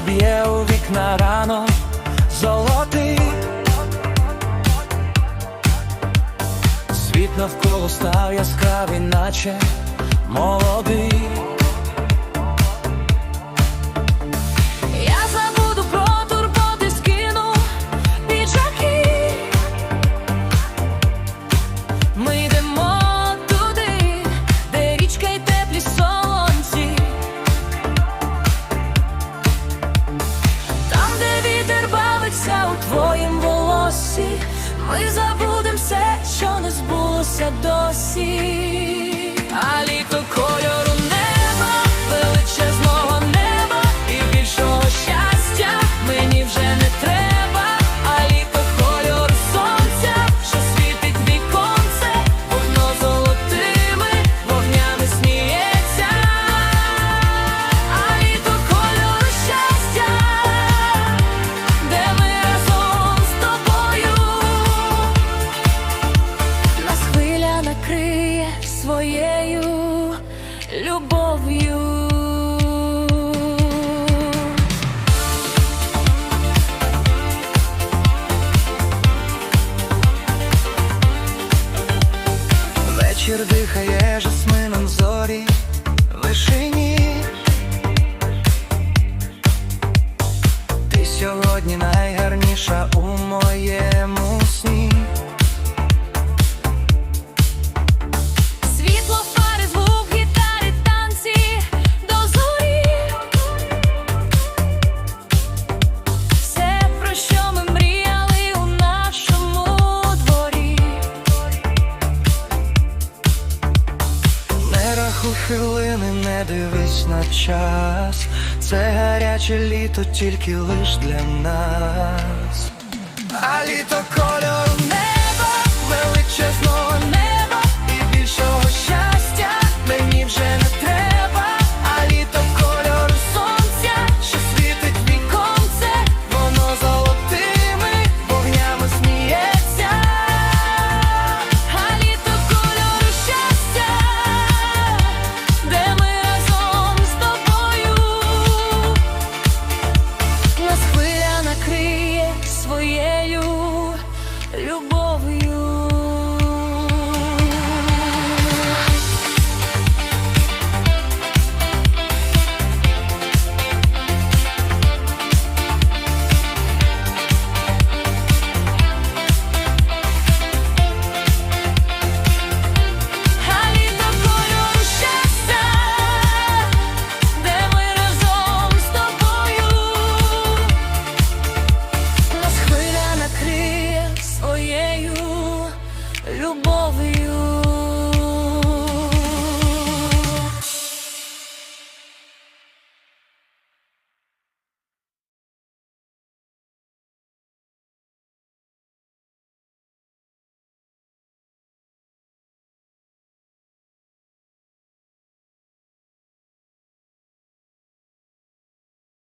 б'є у вікна рано золотий. Світ навколо став яскравий, наче молодий. Збулося досі. Любов'ю. Вечір дихає жасмином зорі вишині. Ти сьогодні найгарніша у моєму Рахуй хвилини, не дивись на час. Це гаряче літо тільки лиш для нас. А літо кольор